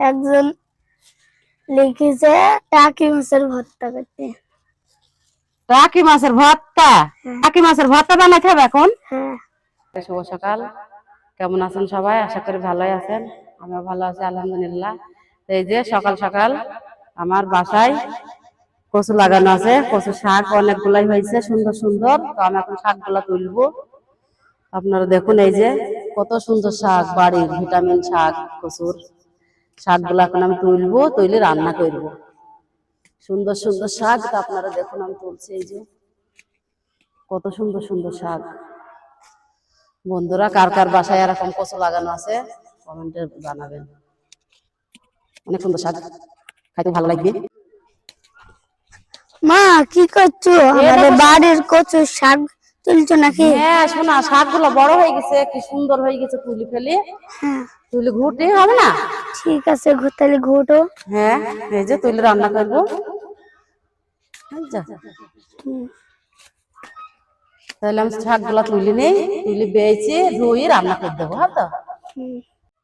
একজন লিখেছে টাকি মাছের ভর্তা করতে। টাকি মাছের ভর্তা? টাকি মাছের ভর্তা বানাইতে হবে এখন? হ্যাঁ। শুভ সকাল। কেমন আছেন সবাই? আশা করি ভালোই আছেন। আমিও ভালো আছি আলহামদুলিল্লাহ। এই যে সকাল সকাল আমার বাসায় কচু লাগানো আছে। কচু শাক অনেকগুলাই হয়েছে সুন্দর সুন্দর। তো আমি এখন শাকগুলা তুলবো। আপনারা দেখুন এই যে কত সুন্দর শাক বাড়ির ভিটামিন শাক কচুর। শাকগুলো এখন আমি তুলবো তুলে রান্না করব। সুন্দর সুন্দর শাক তো আপনারা দেখুন আমি তুলছি এই যে। কত সুন্দর সুন্দর শাক। বন্ধুরা কার কার বাসায় এরকম কচু লাগানো আছে কমেন্টে জানাবেন। অনেক সুন্দর শাক। খাইতে ভালো লাগবে? মা কি করছ? আমাদের বাড়ির কচুর শাক তুলছো নাকি? হ্যাঁ শোনা শাকগুলো বড় হয়ে গেছে কি সুন্দর হয়ে গেছে তুলি ফেলে। হ্যাঁ। তুলি ঘুরতে হবে না? ঠিক আছে ঘুরতালি ঘুটো হ্যাঁ এই যে তুলি রান্না করব। তাহলে আমি শাকগুলা তুলি নেই তুলি বেয়েছি ধুই রান্না করে দেবো হ্যাঁ তো?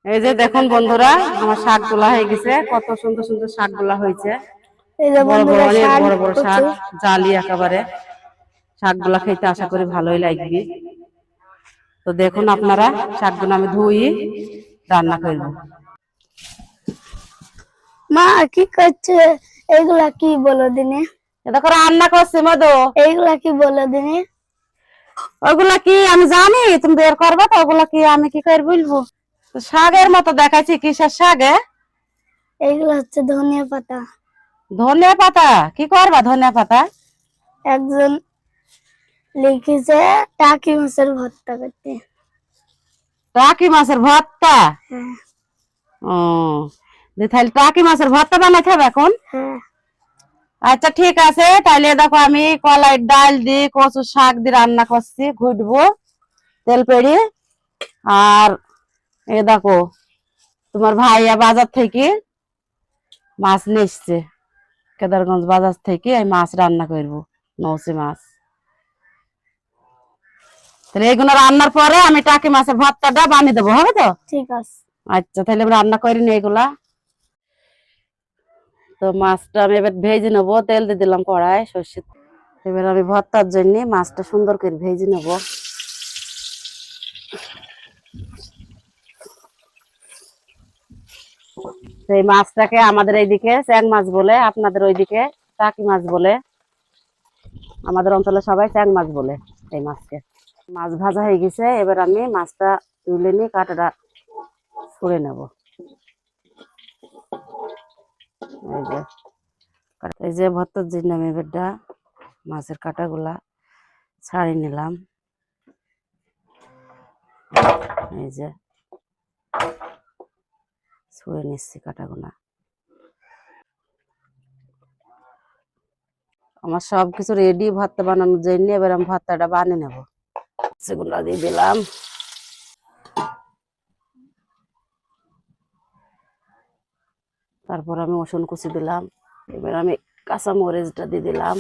এই যে দেখুন বন্ধুরা আমার শাকগুলা হয়ে গেছে কত সুন্দর সুন্দর শাকগুলা হয়েছে। এই যে বড় বড় শাক বড় বড় শাক জালি একেবারে। শাকগুলা খেতে আশা করি ভালোই লাগবে। তো দেখুন আপনারা শাকগুলো আমি ধুই রান্না করব। মা কি করছে? এইগুলা কি বলো দিনে? দেখো রান্না করছি মধু। এইগুলা কি বলো দিনে? ওগুলা কি আমি জানি তুমি বের করবে তো ওগুলা কি আমি কি করে বলব? তো শাকের মতো দেখাচ্ছি কিসের শাকে এইগুলা হচ্ছে ধনিয়া পাতা। ধনিয়া পাতা? কি করবা ধনিয়া পাতা? একজন লিখেছে টাকি মাছের ভর্তা করতে। টাকি মাছের ভর্তা? হ্যাঁ। ও তাহলে টাকি মাছের ভর্তা বানাইতে হবে এখন? হ্যাঁ। আচ্ছা ঠিক আছে তাহলে দেখো আমি কলাই ডাল দিয়ে কচু শাক দিয়ে রান্না করছি ঘুটবো তেল পেড়ে। আর এ দেখো তোমার ভাইয়া বাজার থেকে মাছ নিয়ে এসছে কেদারগঞ্জ বাজার থেকে এই মাছ রান্না করব নৌসি মাছ। তাহলে এগুলো রান্নার পরে আমি টাকি মাছের ভর্তাটা বানিয়ে দেবো হবে তো? ঠিক আছে। আচ্ছা তাহলে রান্না করিনি এগুলা। তো মাছটা আমি এবার ভেজে নেব তেল দিয়ে দিলাম কড়াই সর্ষে এবার আমি ভর্তার জন্য মাছটা সুন্দর করে ভেজে নেব। সেই মাছটাকে আমাদের এইদিকে চ্যাং মাছ বলে আপনাদের ওইদিকে টাকি মাছ বলে। আমাদের অঞ্চলে সবাই চ্যাং মাছ বলে এই মাছকে। মাছ ভাজা হয়ে গেছে, এবার আমি মাছটা তুলে নিয়ে কাটাটা ছুঁড়ে নেব। এই যে এই যে ভর্তার জন্য আমি এবারটা মাছের কাটাগুলা ছাড়ি নিলাম। এই যে ছুঁড়ে নিচ্ছি কাটাগুলা। আমার সব কিছু রেডি ভর্তা বানানোর জন্য এবার আমি ভর্তাটা বানিয়ে নেব। সেগুলো দিয়ে দিলাম। তারপর আমি রসুন কুচি দিলাম। এবার আমি কাঁচা মরিচটা দিয়ে দিলাম।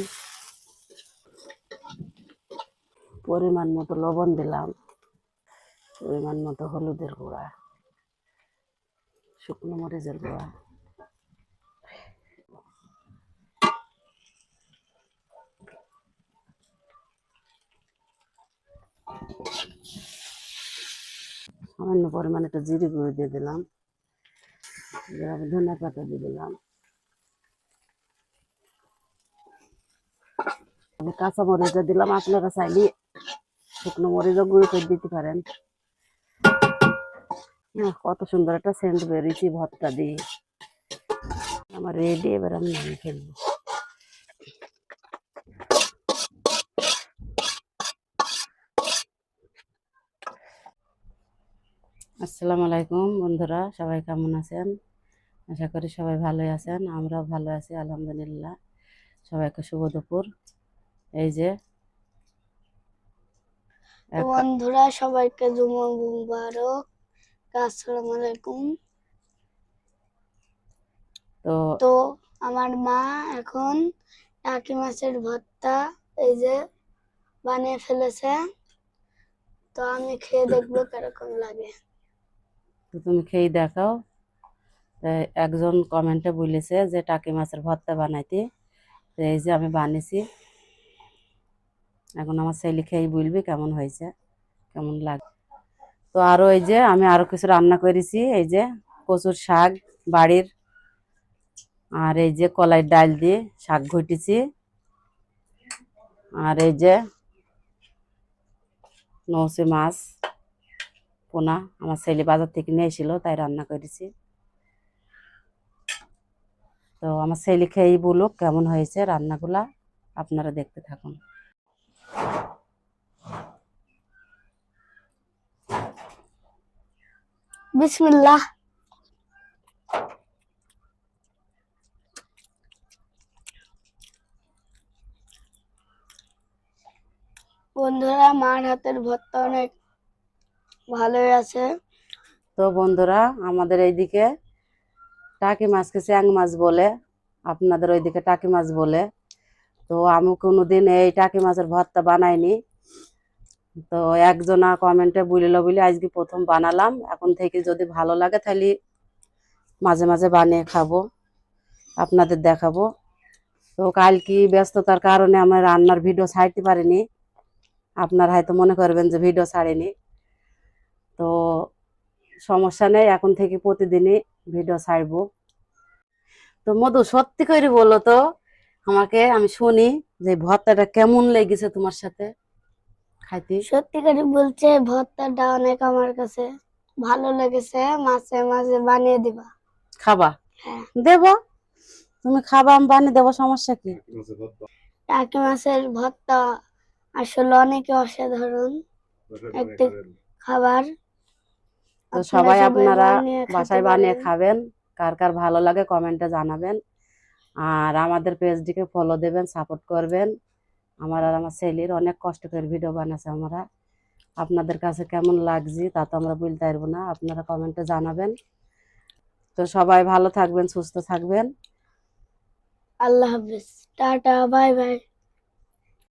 পরিমাণ মতো লবণ দিলাম। পরিমাণ মতো হলুদের গুঁড়া, শুকনো মরিচের গুঁড়া। সামান্য পরিমাণে একটু জিরে গুঁড়ো দিয়ে দিলাম। ধনিয়া পাতা দিয়ে দিলাম। কাঁচা মরিচটা দিলাম। আপনারা চাইলে শুকনো মরিচও গুঁড়ো করে দিতে পারেন। কত সুন্দর একটা সেন্ট বেরিয়েছি ভর্তা দিয়ে। আমার রেডি এবার আমি নামিয়ে ফেলব। আসসালামু আলাইকুম বন্ধুরা সবাই কেমন আছেন? আশা করি সবাই ভালোই আছেন আমরাও ভালো আছি আলহামদুলিল্লাহ। সবাইকে শুভ দুপুর। এই যে তো বন্ধুরা সবাইকে জুমা মুবারক। আসসালামু আলাইকুম। তো তো আমার মা এখন টাকি মাছের ভর্তা এই যে বানিয়ে ফেলেছে। তো আমি খেয়ে দেখব কীরকম লাগে। তো তুমি খেয়ে দেখাও। একজন কমেন্টে বলেছে যে, টাকি মাছের ভর্তা বানাইতে। এই যে আমি বানিয়েছি। এখন আমার ছেলে খেয়েই বলবি কেমন হয়েছে, কেমন লাগে। তো আরও এই যে আমি আরও কিছু রান্না করেছি, এই যে কচুর শাক, বাড়ির। আর এই যে কলাই ডাল দিয়ে শাক ঘটিছি আর এই যে নৌসি মাছ। পোনা আমার ছেলে বাজার থেকে নিয়ে তাই রান্না করেছি। তো আমার ছেলে খেয়েই বলুক কেমন হয়েছে রান্নাগুলা, আপনারা দেখতে থাকুন। বিসমিল্লাহ। বন্ধুরা, মার হাতের ভর্তা অনেক ভালোই আছে। তো বন্ধুরা, আমাদের এইদিকে টাকি মাছকে চ্যাং মাছ বলে? আপনাদের ওইদিকে টাকি মাছ বলে। তো আমি কোনোদিন এই টাকি মাছের ভর্তা বানাইনি। তো একজনা কমেন্টে বলিল বলে আজকে প্রথম বানালাম। এখন থেকে যদি ভালো লাগে তাহলে মাঝে মাঝে বানিয়ে খাব, আপনাদের দেখাবো। তো কালকে ব্যস্ততার কারণে আমার রান্নার ভিডিও ছাড়তে পারিনি। আপনারা হয়তো মনে করবেন যে ভিডিও ছাড়িনি। তো সমস্যা নেই এখন থেকে প্রতিদিনই ভিডিও ছাড়বো। তো মধু সত্যি করে বলো তো আমাকে আমি শুনি যে ভর্তাটা কেমন লেগেছে তোমার সাথে খাইতে? সত্যি করে বলছে ভর্তাটা অনেক আমার কাছে ভালো লেগেছে মাঝে মাঝে বানিয়ে দিবা। খাবা? হ্যাঁ। দেব। তুমি খাবা আমি বানিয়ে দেবো সমস্যা কি? টাকি মাছের ভর্তা আসলে অনেক অসাধারণ। একটি খাবার তো সবাই আপনারা বাসায় বানিয়ে খাবেন। কার কার ভালো লাগে কমেন্টে জানাবেন। আর আমাদের পেজটিকে ফলো দেবেন সাপোর্ট করবেন। আমার আর আমার ছেলের অনেক কষ্ট করে ভিডিও বানাচ্ছে আমরা। আপনাদের কাছে কেমন লাগছে তা তো আমরা বলতে পারব না। আপনারা কমেন্টে জানাবেন। তো সবাই ভালো থাকবেন সুস্থ থাকবেন। আল্লাহ হাফিজ। Tata bye bye